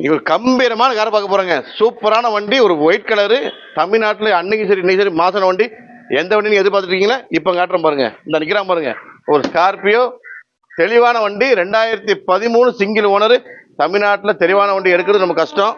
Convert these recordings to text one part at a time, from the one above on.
நீங்க ஒரு கம்பீரமான காரை பார்க்க போறேங்க. சூப்பரான வண்டி ஒரு ஒயிட் கலரு தமிழ்நாட்டில் அன்னைக்கு சரி இன்னைக்கு சரி மாசான வண்டி. எந்த வண்டி நீங்க எதிர்பார்த்துருக்கீங்களா? இப்போ காட்டுறேன் பாருங்க. இந்த நிக்கிறான் பாருங்க. ஒரு ஸ்கார்பியோ தெளிவான வண்டி ரெண்டாயிரத்தி பதிமூணு சிங்கிள் ஓனர் தமிழ்நாட்டில் தெளிவான வண்டி எடுக்கிறது நம்ம கஷ்டம்.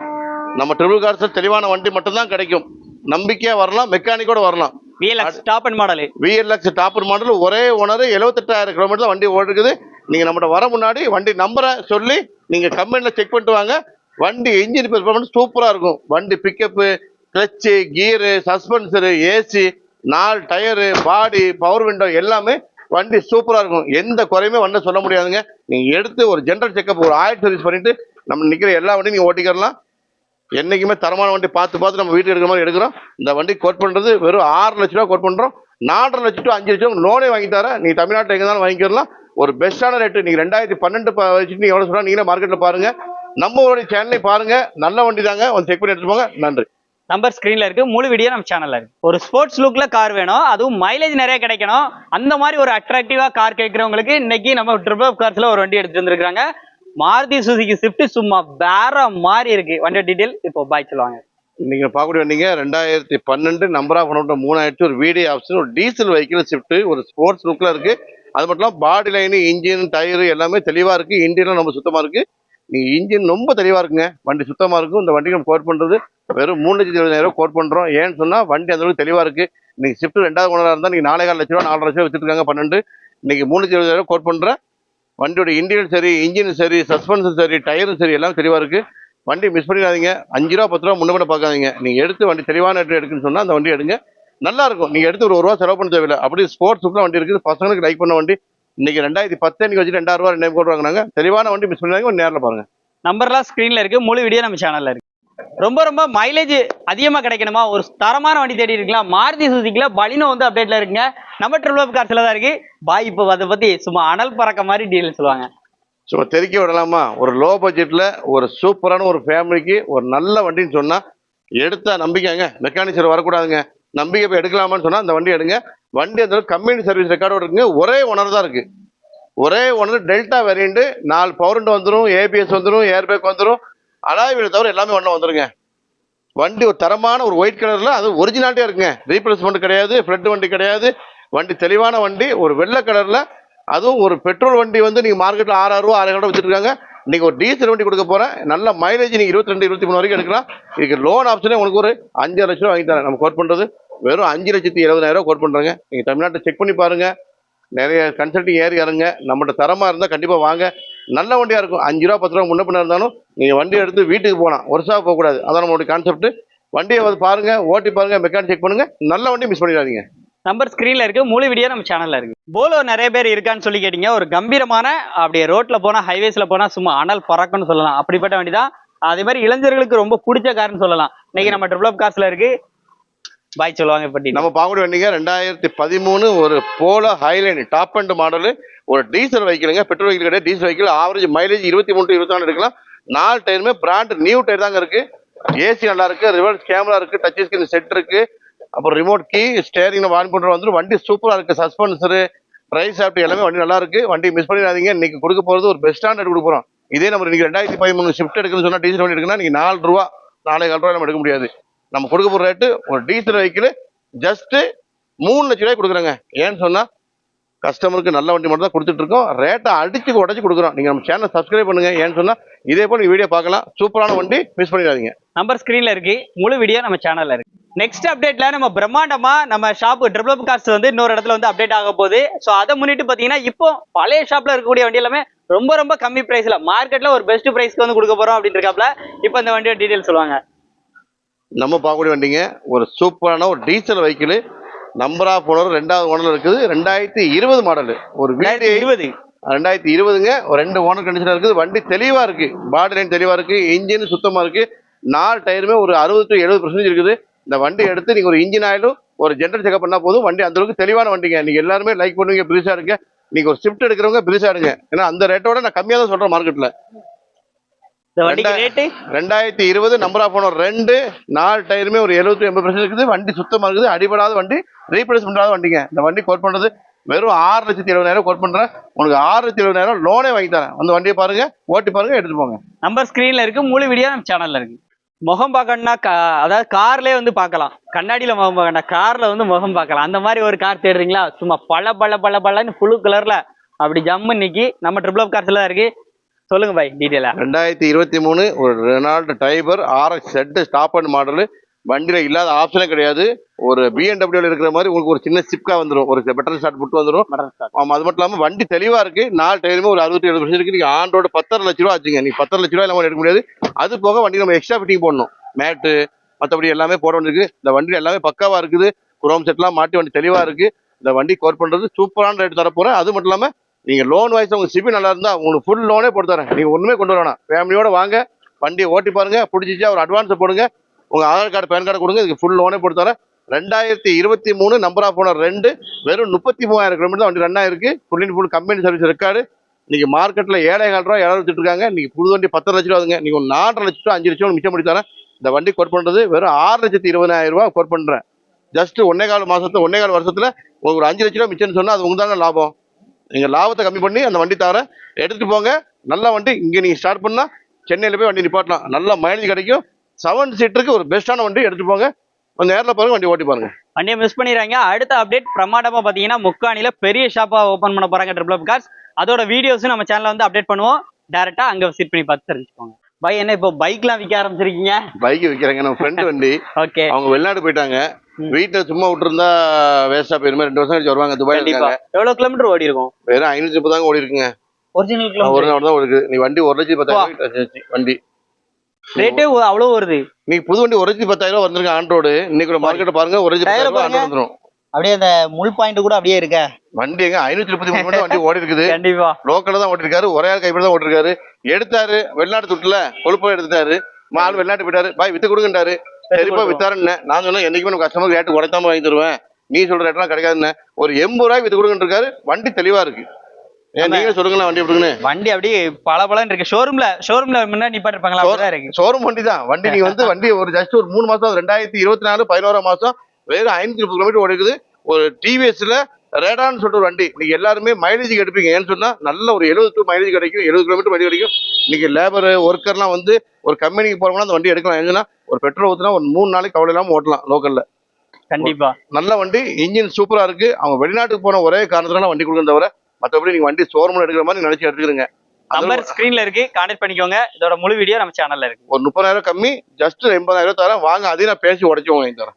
நம்ம ட்ரிபிள் கார்ஸில் தெளிவான வண்டி மட்டும்தான் கிடைக்கும். நம்பிக்கையா வரலாம் மெக்கானிக்கோட வரலாம். VLX top end model VLX topper model ஒரே ஓனர் எழுபத்தெட்டாயிரம் கிலோமீட்டர் வண்டி ஓடுக்குது நீங்கள் நம்மகிட்ட வர முன்னாடி வண்டி நம்பரை சொல்லி நீங்கள் கம்பெனியில் செக் பண்ணிட்டு வாங்க. வண்டி இன்ஜின் பெர்ஃபார்மன்ஸ் சூப்பராக இருக்கும். வண்டி pickup clutch gear suspension AC நாலு டயரு பாடி பவர் விண்டோ எல்லாமே வண்டி சூப்பராக இருக்கும். எந்த குறையுமே வண்டி சொல்ல முடியாதுங்க. நீங்கள் எடுத்து ஒரு ஜென்ரல் செக்கப் ஒரு ஆயில் சர்வீஸ் பண்ணிவிட்டு நம்ம நிற்கிற எல்லா வண்டியும் நீங்கள் ஓட்டிக்கிறலாம். என்றைக்குமே தரமான வண்டி பார்த்து பார்த்து நம்ம வீட்டுக்கு எடுக்கிற மாதிரி எடுக்கிறோம். இந்த வண்டி கோட் பண்ணுறது வெறும் ஆறு லட்ச ரூபா கோட் பண்ணுறோம் நாலரை லட்சம் டு அஞ்சு லட்சம் லோனே வாங்கி தரேன் நீ தமிழ்நாட்டில் எங்கே இருந்தாலும் வாங்கிக்கலாம் ஒரு பெஸ்ட்டான ரேட்டு நீங்கள் ரெண்டாயிரத்தி பன்னெண்டு வச்சுட்டு நீங்கள் எவ்வளோ சொல்கிறா நீங்களே மார்க்கெட்டில் பாருங்கள் நம்மளுடைய சேனலையும் பாருங்கள் நல்ல வண்டி தாங்க. வந்து செக் பண்ணி எடுத்துட்டு போங்க. நன்றி. நம்பர் ஸ்கிரீன்ல இருக்கு. முழு வீடியோ நம்ம சேனல்ல இருக்கு. ஒரு ஸ்போர்ட்ஸ் லுக்ல கார் வேணும். அதுவும் மைலேஜ் நிறைய கிடைக்கணும். அந்த மாதிரி ஒரு அட்ராக்டிவா கார் கேட்கறவங்களுக்கு இன்னைக்கு நம்ம ட்ரிபிள் கார்ஸ்ல ஒரு வண்டி எடுத்துட்டு வந்திருக்காங்க மாருதி சுசுகி ஸ்விஃப்ட் சும்மா வேற மாதிரி இருக்கு. வண்டி டீடைல் இப்போ பாய் சொல்லுவாங்க நீங்கள் பார்க்கக்கூடிய வண்டிங்க ரெண்டாயிரத்தி பன்னெண்டு நம்பர் ஆஃப் பண்ண மூணாயிரத்தி ஒரு வீடியோ ஆப்ஷன் ஒரு டீசல் வெஹிக்கிள் ஷிஃப்ட் ஒரு ஸ்போர்ட்ஸ் லுக்கில் இருக்குது அது மட்டும் இல்லாமல் பாடி லைனு இன்ஜின் டயரு எல்லாமே தெளிவாக இருக்குது இன்ஜினும் ரொம்ப சுத்தமாக இருக்குது நீங்கள் இன்ஜின் ரொம்ப தெளிவாக இருக்குங்க. வண்டி சுத்தமாக இருக்கும். இந்த வண்டிக்கு நம்ம கோட் பண்ணுறது வெறும் மூணு லட்சத்தி இருபதாயிரம் கோட் பண்ணுறோம் ஏன்னு சொன்னால் வண்டி அந்த அளவுக்கு தெளிவாக இருக்குது நீங்கள் ஷிஃப்ட் ரெண்டாவது கொண்டாக இருந்தால் நீங்கள் நாலே கால் லட்ச ரூபா நாலரை லட்சம் வச்சுருக்காங்க பன்னெண்டு. இன்றைக்கி மூணு லட்சத்தி இருபதாயிரம் கோட் பண்ணுறேன் வண்டியோட இன்ஜினும் சரி இன்ஜின் சரி சஸ்பென்ஷன் சரி டயரும் சரி எல்லாம் தெளிவாக இருக்குது வண்டி மிஸ் பண்ணிடாதீங்க. அஞ்சு ரூபா பத்து ரூபா முன்ன பார்க்காதீங்க. நீங்கள் எடுத்து வண்டி தெளிவான ரேட்டு எடுக்குன்னு சொன்னால் அந்த வண்டி எடுங்க. நல்லா இருக்கும். நீங்கள் எடுத்து ஒரு ஒரு ரூபா செலவு பண்ண தேவையில்லை. அப்படி ஸ்போர்ட்ஸ் சூப்பராக வண்டி இருக்குது. பசங்களுக்கு லைக் பண்ண வண்டி. இன்னைக்கு ரெண்டாயிரத்தி பத்து அன்னைக்கு வச்சு ரெண்டாயிரம் ரூபா ரெண்டாயிரம் கோட் வாங்கினாங்க. தெளிவான வண்டி மிஸ் பண்ணாங்க நேரில் பாருங்க. நம்பர்லாம் ஸ்கிரீன்ல இருக்கு முழு வீடியோ நம்ம சேனல்ல இருக்கு. ரொம்ப ரொம்ப மைலேஜ் அதிகமா கிடைக்கணுமா? ஒரு தரமான வண்டி தேடி இருக்கலாம். மாருதி சுசுக்கில பலினோ வந்து அப்டேட்ல இருக்குங்க. நம்ம ட்ரிபிள் கார்ஸ்ல தான் இருக்கு. பாய் இப்போ அதை பத்தி சும்மா அனல் பறக்க மாதிரி டீல் சொல்லுவாங்க. சும்மா தெறிக்க விடலாமா? ஒரு லோ பட்ஜெட்டில் ஒரு சூப்பரான ஒரு ஃபேமிலிக்கு ஒரு நல்ல வண்டின்னு சொன்னால் எடுத்தா நம்பிக்கைங்க. மெக்கானிக் வரக்கூடாதுங்க. நம்பிக்கை போய் எடுக்கலாமான்னு சொன்னால் அந்த வண்டி எடுங்க. வண்டி அந்த கம்பெனி சர்வீஸ் ரெக்கார்டோட இருக்குங்க ஒரே ஓனர் தான் இருக்குது ஒரே ஓனர் டெல்டா வேரியண்ட்டு நாலு பவர்ண்டு வந்துடும் ஏபிஎஸ் வந்துடும் ஏர்பேக் வந்துடும் அலாய் வீடு தவிர எல்லாமே ஒன்றும் வந்துடுங்க வண்டி ஒரு தரமான ஒரு ஒயிட் கலரில் அது ஒரிஜினாலிட்டியாக இருக்குங்க. ரீப்ளேஸ்மெண்ட் கிடையாது ஃப்ளட் வண்டி கிடையாது. வண்டி தெளிவான வண்டி ஒரு வெள்ளை கலரில் அதுவும் ஒரு பெட்ரோல் வண்டி வந்து நீங்கள் மார்க்கெட்டில் ஆறாயிரம் ரூபா ஆறாயிரம் ரூபா வச்சுருக்காங்க நீங்கள் ஒரு டீசல் வண்டி கொடுக்க போகிறேன் நல்ல மைலேஜ் நீங்கள் இருபத்தி ரெண்டு இருபத்தி மூணு வரைக்கும் எடுக்கலாம். இதுக்கு லோன் ஆப்ஷனே உங்களுக்கு ஒரு அஞ்சு லட்ச ரூபா வாங்கி தரேன். நம்ம கோட் பண்ணுறது வெறும் அஞ்சு லட்சத்தி எழுபதாயிரம் ரூபா கோட் பண்ணுறாங்க நீங்கள் தமிழ்நாட்டை செக் பண்ணி பாருங்கள் நிறைய கன்சல்டிங் ஏறி இறங்க நம்மகிட்ட தரமாக இருந்தால் கண்டிப்பாக வாங்க. நல்ல வண்டியாக இருக்கும். அஞ்சு ரூபா பத்து ரூபா முன்ன பண்ண இருந்தாலும் நீங்கள் வண்டி எடுத்து வீட்டுக்கு போகலாம். வருஷா போகக்கூடாது அதான் நம்மளுடைய கான்செப்ட் வண்டியை வந்து பாருங்கள் ஓட்டி பாருங்கள் மெக்கானிக் செக் பண்ணுங்கள் நல்ல வண்டி மிஸ் பண்ணிடாதீங்க. நம்பர் ஸ்க்ரீனில் இருக்குது முழு வீடியோ நம்ம சேனலில் இருக்குது போலோ நிறைய பேர் இருக்கான்னு சொல்லி கேட்டீங்க. ஒரு கம்பீரமான அப்படியே ரோட்டில் போனால் ஹைவேஸில் போனால் சும்மா அனல் பறக்கும்னு சொல்லலாம். அப்படிப்பட்ட வண்டி தான் அதே மாதிரி இளைஞர்களுக்கு ரொம்ப பிடிச்ச காருன்னு சொல்லலாம். இன்னைக்கு நம்ம டெவலப் காசில் இருக்குது பாய் சொல்லுவாங்க இப்படி நம்ம பாங்குடி வண்டிங்க ரெண்டாயிரத்தி பதிமூணு ஒரு போல ஹைலைன் டாப் அண்ட் மாடலு ஒரு டீசல் வெஹிக்கிளுங்க பெட்ரோல் வெஹிக்கிள் கிடையாது டீசல் வெஹிக்கிள் ஆவரேஜ் மைலேஜ் இருபத்தி மூணு இருபத்தி நாலு எடுக்கலாம். நாலு டயருமே பிராண்ட் நியூ டயர் தாங்க இருக்கு. ஏசி நல்லா இருக்கு ரிவர்ஸ் கேமரா இருக்கு டச் ஸ்கிரீன் செட் இருக்கு. அப்புறம் ரிமோட் கீ ஸ்டேரிங் வான் பண்ணுற வந்துட்டு வண்டி சூப்பராக இருக்கு சஸ்பென்சரு ப்ரைஸ் ஆப்டி எல்லாமே வண்டி நல்லா இருக்கு. வண்டி மிஸ் பண்ணிடாதீங்க. இன்னைக்கு கொடுக்க போகிறது ஒரு பெஸ்ட் ஸ்டாண்டர்ட் கொடுக்க போகிறோம் இதே நம்ம இன்னைக்கு ரெண்டாயிரத்தி பதிமூணு ஷிஃப்ட் எடுக்கணும்னு சொன்னால் டீசல் வண்டி எடுக்கணும்னா நீங்கள் நாலு ரூபா நாலே கால் ரூபா நம்ம எடுக்க முடியாது. நம்ம கொடுக்க போகிற ரேட்டு ஒரு டீசல் வெஹிக்கிள் ஜஸ்ட்டு மூணு லட்ச ரூபாய் கொடுக்குறோங்க. ஏன்னு சொன்னால் கஸ்டமருக்கு நல்ல வண்டி மட்டும் தான் கொடுத்துட்ருக்கோம் ரேட்டை அடித்து உடச்சி கொடுக்குறோம். நீங்கள் நம்ம சேனல் சப்ஸ்கிரைப் பண்ணுங்க. ஏன்னு சொன்னால் இதே போல் வீடியோ பார்க்கலாம். சூப்பரான வண்டி மிஸ் பண்ணிடாதீங்க. நம்பர் ஸ்க்ரீனில் இருக்கு. முழு வீடியோ நம்ம சேனலில் இருக்கு. நெக்ஸ்ட் அப்டேட்ல நம்ம பிரம்மாண்டமா நம்ம ஷாப் டெவலப் காஸ்ட் வந்து இன்னொரு இடத்துல வந்து அப்டேட் ஆக போகுது. ஸோ அதை முன்னிட்டு பாத்தீங்கன்னா இப்போ பழைய ஷாப்ல இருக்கக்கூடிய வண்டி எல்லாமே ரொம்ப ரொம்ப கம்மி பிரைஸ்ல மார்க்கெட்ல ஒரு பெஸ்ட் பிரைஸ்க்கு வந்து கொடுக்க போறோம் அப்படின்னு இருக்காப்ல. இப்போ இந்த வண்டியோட டீடைல் சொல்லுவாங்க. நம்ம பார்க்கக்கூடிய வண்டிங்க ஒரு சூப்பரான ஒரு diesel vehicle number of owner ரெண்டாவது ஓனர் இருக்குது. ரெண்டாயிரத்தி இருபது மாடல் ஒரு வீடு இருபது. ரெண்டாயிரத்தி இருபதுங்க. ஒரு ரெண்டு ஓனர் கண்டிஷனாக இருக்குது. வண்டி தெளிவாக இருக்கு. பாடி லைன் தெளிவாக இருக்கு. இன்ஜின் சுத்தமாக இருக்கு. நாலு டயருமே ஒரு அறுபது டு எழுபது பர்சன்டேஜ் இருக்குது. இந்த வண்டி எடுத்து நீங்கள் ஒரு இன்ஜின் ஆயிலும் ஒரு ஜென்ரல் செக்அப் பண்ணால் போதும். வண்டி அந்த அளவுக்கு தெளிவான வண்டிங்க. நீங்கள் எல்லாருமே லைக் பண்ணுவீங்க பிரிசா இருக்க நீங்கள் ஒரு ஷிஃப்ட் எடுக்கிறவங்க பிரிசா எடுங்க. ஏன்னா அந்த ரேட்டோட நான் கம்மியாக தான் சொல்கிறேன் மார்க்கெட்டில் இந்த வண்டிக்கு ரேட்டு ரெண்டாயிரத்தி இருபது நம்பர் ஆஃப் ஓனர் ரெண்டு நாலு டயருமே ஒரு எழுபத்தி எண்பது பர்சன்ட் இருக்குது. வண்டி சுத்தமாக இருக்குது. அடிபடாத வண்டி ரீப்ளேஸ் பண்ணாத வண்டிங்க. இந்த வண்டி கோட் பண்ணுறது வெறும் ஆறு லட்சத்தி எழுபதாயிரம் கோட் பண்றேன். உனக்கு ஆறு லட்சத்தி எழுபதாயிரம் லோனே வாங்கி தரேன். அந்த வண்டியை பாருங்க ஓட்டி பாருங்க எடுத்துட்டு போங்க. நம்பர் ஸ்கிரீன்ல இருக்கு முழு வீடியோ நம்ம சேனல்ல இருக்கு. முகம் பார்க்கணும்னா கா- அதாவது கார்லயே வந்து பார்க்கலாம். கண்ணாடியில முகம் பார்க்கணும் கார்ல வந்து முகம் பார்க்கலாம். அந்த மாதிரி ஒரு கார் தேடுறீங்களா? சும்மா பல பல பல பலன்னு புழு கலர்ல அப்படி ஜம்மு நிக்கி நம்ம ட்ரிபிள் அப் கார்ஸ்ல இருக்கு. சொல்லுங்க பாய் டீட்டெயிலா ரெண்டாயிரத்தி இருபத்தி மூணு ஒரு Renault Triber RX set top end model வண்டியில இல்லாத ஆப்ஷனே கிடையாது. ஒரு பிஎன்டபிள்யூல இருக்கிற மாதிரி உங்களுக்கு ஒரு சின்ன சிப்கா வந்துடும் ஒரு பெட்ரோல் ஸ்டார்ட் புட்டு வந்துடும் அது மட்டும் இல்லாம வண்டி தெளிவா இருக்கு. நாலு டயருமே ஒரு அறுபத்தி ஏழு வருஷம் இருக்கு. நீங்க ஆன் ரோடு பத்தரை லட்ச ரூபா ஆச்சுங்க. நீ பத்தரை லட்ச ரூபா எடுக்க முடியாது. அது போக வண்டி நம்ம எக்ஸ்ட்ரா ஃபிட்டிங் போடணும். மேட்டு மற்றபடி எல்லாமே போட வேண்டியிருக்கு. இந்த வண்டி எல்லாமே பக்காவா இருக்குது. குரோம் செட்லாம் மாட்டி வண்டி தெளிவா இருக்கு. இந்த வண்டி கோர் பண்றது சூப்பரான ரேட் தர போறேன் அது மட்டும் இல்லாம நீங்கள் லோன் வாய்ஸ் உங்கள் சிபி நல்லா இருந்தால் உங்களுக்கு ஃபுல் லோனே போட்டு தரேன். நீங்கள் ஒன்றுமே கொண்டு வர வேணாம். வாங்க. வண்டியை ஓட்டி பாருங்கள் பிடிச்சிச்சா ஒரு அட்வான்ஸை போடுங்க. உங்கள் ஆதார் கார்டு பேன் கார்டு கொடுங்க. இதுக்கு ஃபுல் லோனே போட்டு தரேன். ரெண்டாயிரத்தி இருபத்தி மூணு நம்பர் ஆஃப் ஓனர் ரெண்டு வெறும் முப்பத்தி மூவாயிரம் கிலோமீட்டர் தான் வண்டி ரன் ஆயிருக்கு. Full and full company service record மார்க்கெட்டில் மார்க்கெட்ல ஏழாயிரம் ரூபா இடம் வச்சுருக்காங்க இருக்காங்க. புது வண்டி பத்து லட்ச ரூபாங்க நீங்கள் ஒரு நாலரை லட்ச ரூபா அஞ்சு லட்ச ரூபா மிச்சம் பண்ணி தரேன். இந்த வண்டி கோட் பண்ணுறது வெறும் ஆறு லட்சத்தி இருபதாயிரம் ரூபாய் கோட் பண்ணுறேன் ஜஸ்ட் ஒன்னே கால் மாதத்தில் ஒன்னே கால் வருஷத்தில் ஒரு அஞ்சு லட்ச ரூபா மிச்சம்னு சொன்னால் அது உங்களுக்கு தாங்க லாபம். நீங்கள் லாபத்தை கம்மி பண்ணி அந்த வண்டி தவிர எடுத்துகிட்டு போங்க. நல்ல வண்டி இங்கே நீங்கள் ஸ்டார்ட் பண்ணால் சென்னையில் போய் வண்டி நிப்பாட்டலாம். நல்ல மைலேஜ் கிடைக்கும். செவன் சீட்டருக்கு ஒரு பெஸ்ட்டான வண்டி எடுத்துகிட்டு போங்க. கொஞ்சம் நேரில் பாருங்க வண்டி ஓட்டி பாருங்க. வண்டியை மிஸ் பண்ணிடுறாங்க. அடுத்த அப்டேட் பிரமாண்டமாக பார்த்தீங்கன்னா முக்காணியில் பெரிய ஷாப்பாக ஓப்பன் பண்ண போகிறாங்க ட்ரிபிள் கார்ஸ் அதோட வீடியோஸும் நம்ம சேனலில் வந்து அப்டேட் பண்ணுவோம். டேரெக்டாக அங்கே விசிட் பண்ணி பார்த்து தெரிஞ்சுக்கோங்க. பை என்ன இப்போ பைக்லாம் விற்க ஆரம்பிச்சிருக்கீங்க? பைக் விற்கிறாங்க நம்ம ஃப்ரெண்டு வண்டி. ஓகே. அவங்க வெளிநாடு போயிட்டாங்க. ம். வீட்டுல சும்மா விட்டுருந்தா வேஸ்டா போயிருமே. ரெண்டு வருஷம் கழிச்சு வருவாங்க. கண்டிப்பா. இருக்காங்க. எவ்வளவு கிலோமீட்டர் ஓடி இருக்கும் வெறும் ஐநூத்தி முப்பது தாங்க ஓடி இருக்குங்க ஒரிஜினல் ஒரு கிலோமீட்டர் நாள் தான் ஓடி இருக்கு நீ வண்டி ஒரு லட்சத்தி பத்தாயிரம் வண்டி. ரேட்டே அவ்வளவு வருது. நீ புது வண்டி ஒரு லட்சத்தி பத்தாயிரம் ரூபா வந்திருக்கு ஆன் ரோடு இன்னைக்கு மார்க்கெட் பாருங்க ஒரு லட்சத்தி பத்தாயிரம். ஆன் வந்துடும் அப்படியே அந்த முள் பாயிண்ட் கூட அப்படியே இருக்க. வண்டி எங்க ஐநூத்தி முப்பத்தி மூணு வண்டி ஓடி இருக்குது. கண்டிப்பா. லோக்கல்ல தான் ஓட்டிருக்காரு ஒரே ஆள் கைப்பட தான் ஓட்டிருக்காரு. எடுத்தாரு வெளிநாட்டு துட்டுல கொழுப்பா எடுத்துட்டாரு. மால் வெளிநாட்டு போயிட்டாரு. பாய் வித்து கொடுங்கன்றாரு. சரிப்பா. வித்தாருன்னு. நான் சொன்னேன் என்னைக்குமே நம்ம கஸ்டமர் ரேட்டு உடைத்தாம வாங்கி தருவேன். நீ சொல்ற ரேட்லாம் கிடைக்காதுன்னு. ஒரு எண்பது ரூபாய் வித்து கொடுங்கன்னு இருக்காரு வண்டி தெளிவா இருக்கு. நீங்க வண்டி எப்படின்னு வண்டி அப்படியே பல இருக்கு. ஷோரூம்ல ஷோரூம்ல முன்னாடி நிப்பாட்டிருப்பாங்களா? இருக்கு. ஷோரூம் வண்டி தான். வண்டி நீங்க வந்து வண்டி ஒரு ஜஸ்ட் ஒரு மூணு மாசம் ரெண்டாயிரத்தி இருபத்தி நாலு பதினோராம் மாசம் வெறும் ஐநூத்தி முப்பது கிலோமீட்டர் ஓடி இருக்குது ஒரு டிவிஎஸ்ல ரேடான்னு சொல்லிட்டு ஒரு வண்டி. நீங்க எல்லாருமே மைலேஜ் எடுப்பீங்க ஏன்னு சொன்னா நல்ல ஒரு எழுபது டூ மைலேஜ் கிடைக்கும். எழுபது கிலோமீட்டர் மைலேஜ் கிடைக்கும். நீங்க லேபர் ஒர்க்கர்லாம் வந்து ஒரு கம்பெனிக்கு போறவங்க அந்த வண்டி எடுக்கலாம். ஏன்னா ஒரு பெட்ரோல் ஊத்துனா ஒரு மூணு நாளைக்கு கவலை இல்லாம ஓட்டலாம் லோக்கல்ல கண்டிப்பா. நல்ல வண்டி இன்ஜின் சூப்பரா இருக்கு. அவங்க வெளிநாட்டுக்கு போன ஒரே காரணத்தினால வண்டி கொடுக்கணும் தவிர மற்றபடி நீங்க வண்டி ஷோரூம்ல எடுக்கிற மாதிரி நினைச்சு எடுத்துக்கிறீங்க நம்பர் ஸ்கிரீன்ல இருக்கு. கான்டாக்ட் பண்ணிக்கோங்க. இதோட முழு வீடியோ நம்ம சேனல்ல இருக்கு. ஒரு முப்பதாயிரம் கம்மி ஜஸ்ட் எண்பதாயிரம் தரேன். வாங்க அதையும் நான் பேசி உடச்சி வாங்கி தரேன்.